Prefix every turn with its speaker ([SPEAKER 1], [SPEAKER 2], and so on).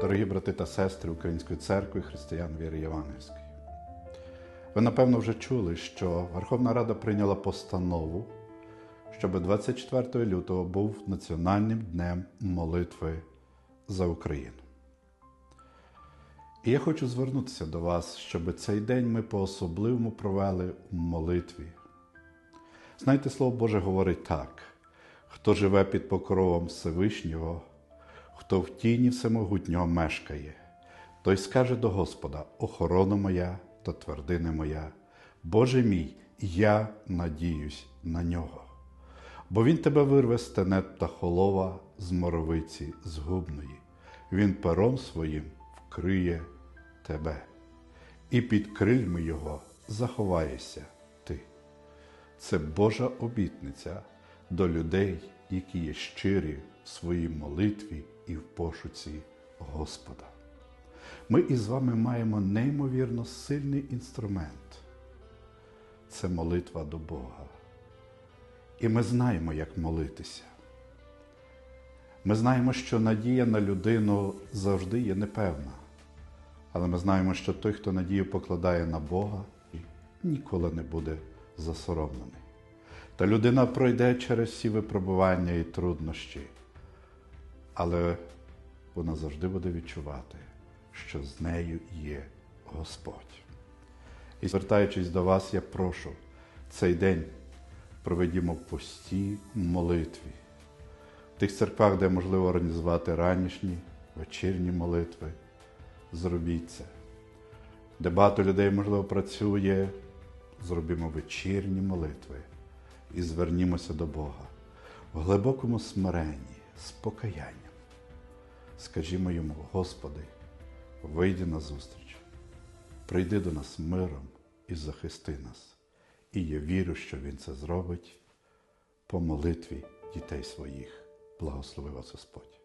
[SPEAKER 1] Дорогі брати та сестри Української церкви, християн віри Євангельської. Ви, напевно, вже чули, що Верховна Рада прийняла постанову, щоб 24 лютого був Національним днем молитви за Україну. І я хочу звернутися до вас, щоб цей день ми по-особливому провели у молитві. Знаєте, Слово Боже говорить так: хто живе під покровом Всевишнього, хто в тіні всемогутнього мешкає, той скаже до Господа: охорона моя та твердине моя, Боже мій, я надіюсь на нього. Бо Він тебе вирве з тенет та холова з моровиці згубної, Він пером своїм вкриє тебе, і під крильми Його заховаєшся ти. Це Божа обітниця до людей, які є щирі в своїй молитві і в пошуці Господа. Ми із вами маємо неймовірно сильний інструмент це молитва до Бога. І ми знаємо, як молитися. Ми знаємо, що надія на людину завжди є непевна. Але ми знаємо, що той, хто надію покладає на Бога, ніколи не буде засоромлений. Та людина пройде через всі випробування і труднощі, але вона завжди буде відчувати, що з нею є Господь. І звертаючись до вас, я прошу цей день проведімо в пості молитві, в тих церквах, де можливо організувати ранішні, вечірні молитви. Зробіть це. Де багато людей, можливо, працює, зробімо вечірні молитви і звернімося до Бога в глибокому смиренні, з покаянням. Скажімо йому, Господи, вийди на зустріч, прийди до нас миром і захисти нас. І я вірю, що Він це зробить по молитві дітей своїх. Благослови вас Господь.